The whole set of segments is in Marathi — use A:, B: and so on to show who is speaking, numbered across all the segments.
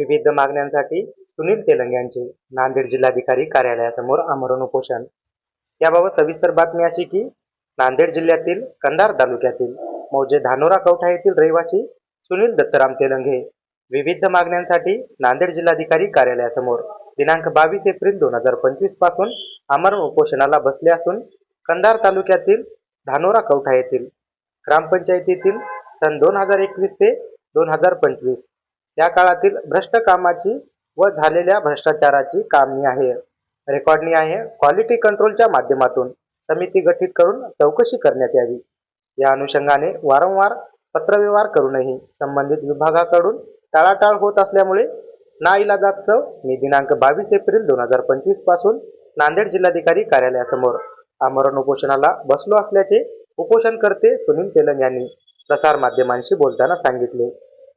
A: विविध मागण्यांसाठी सुनील तेलंग यांचे नांदेड जिल्हाधिकारी कार्यालयासमोर आमरण उपोषण. याबाबत सविस्तर बातमी अशी की नांदेड जिल्ह्यातील कंधार तालुक्यातील मौजे धानोरा कवठा येथील रहिवासी सुनील दत्तराम तेलंगे विविध मागण्यांसाठी नांदेड जिल्हाधिकारी कार्यालयासमोर दिनांक बावीस एप्रिल दोन हजार पंचवीसपासून आमरण उपोषणाला बसले असून कंधार तालुक्यातील धानोरा कवठा येथील ग्रामपंचायतीतील सन दोन हजार एकवीस ते दोन हजार पंचवीस या काळातील भ्रष्ट कामाची व झालेल्या भ्रष्टाचाराची कामणी आहे. रेकॉर्डनी आहे. क्वालिटी कंट्रोलच्या माध्यमातून समिती गठीत करून चौकशी करण्यात यावी. या अनुषंगाने वारंवार पत्रव्यवहार करूनही संबंधित विभागाकडून टाळाटाळ होत असल्यामुळे नाईलाजास्तव मी दिनांक बावीस एप्रिल दोन हजार पंचवीसपासून नांदेड जिल्हाधिकारी कार्यालयासमोर. आमरण उपोषणाला बसलो असल्याचे उपोषणकर्ते सुनील तेलंग यांनी प्रसार माध्यमांशी बोलताना सांगितले.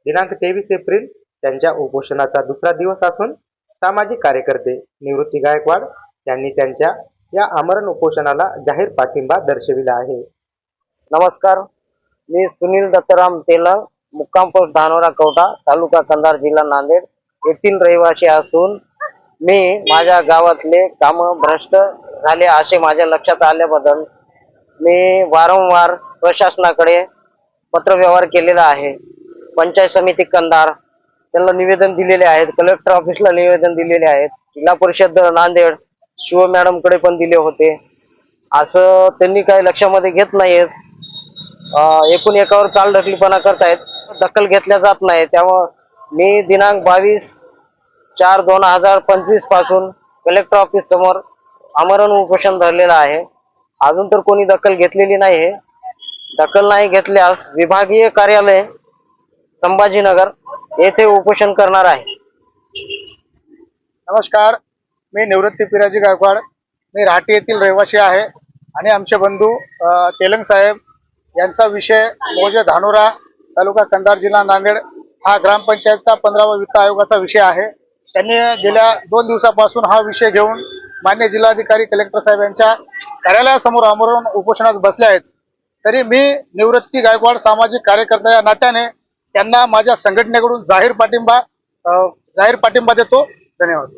A: दिनांक तेवीस एप्रिल त्यांच्या उपोषणाचा दुसरा दिवस असून सामाजिक कार्यकर्ते निवृत्ती गायकवाड यांनी त्यांच्या या आमरण उपोषणाला जाहीर पाठिंबा दर्शविला आहे.
B: नमस्कार. मी सुनील दत्तराम तेलंग मुक्काम पोस्ट धानोरा कवटा तालुका कंधार जिल्हा नांदेड. येथील रहिवासी असून मी माझ्या गावातले काम भ्रष्ट झाले असे माझ्या लक्षात आल्याबद्दल मी वारंवार प्रशासनाकडे पत्रव्यवहार केलेला आहे. पंचायत समिती कंधार त्यांना निवेदन दिलेले आहेत. कलेक्टर ऑफिसला निवेदन दिलेले आहेत. जिल्हा परिषद नांदेड शिव मॅडमकडे पण दिले होते. असं त्यांनी काही लक्षामध्ये घेत नाहीयेत. एकूण एकावर चाल ढकलीपणा करतायत. दखल घेतल्या जात नाही त्यामुळं मी दिनांक बावीस चार दोन हजार पंचवीसपासून कलेक्टर ऑफिस समोर आमरण उपोषण धरलेलं आहे. अजून तर कोणी दखल घेतलेली नाही आहे दखल नाही घेतल्यास विभागीय कार्यालय संभाजीनगर येथे उपोषण करणार आहे.
C: नमस्कार मी निवृत्ती पिराजी गायकवाड. मी राहटी येथील रहिवासी आहे आणि आमचे बंधू तेलंग साहेब यांचा विषय मोजे धानोरा तालुका कंधार जिल्हा नांदेड हा ग्रामपंचायतचा पंधरावा वित्त आयोगाचा विषय आहे. त्यांनी गेल्या दोन दिवसापासून हा विषय घेऊन मान्य जिल्हाधिकारी कलेक्टर साहेब यांच्या कार्यालयासमोर आमरण उपोषणात बसले आहेत. तरी मी निवृत्ती गायकवाड सामाजिक कार्यकर्ता या नात्याने त्यांना माझ्या संघटनेकडून जाहीर पाठिंबा जाहीर पाठिंबा देतो. धन्यवाद.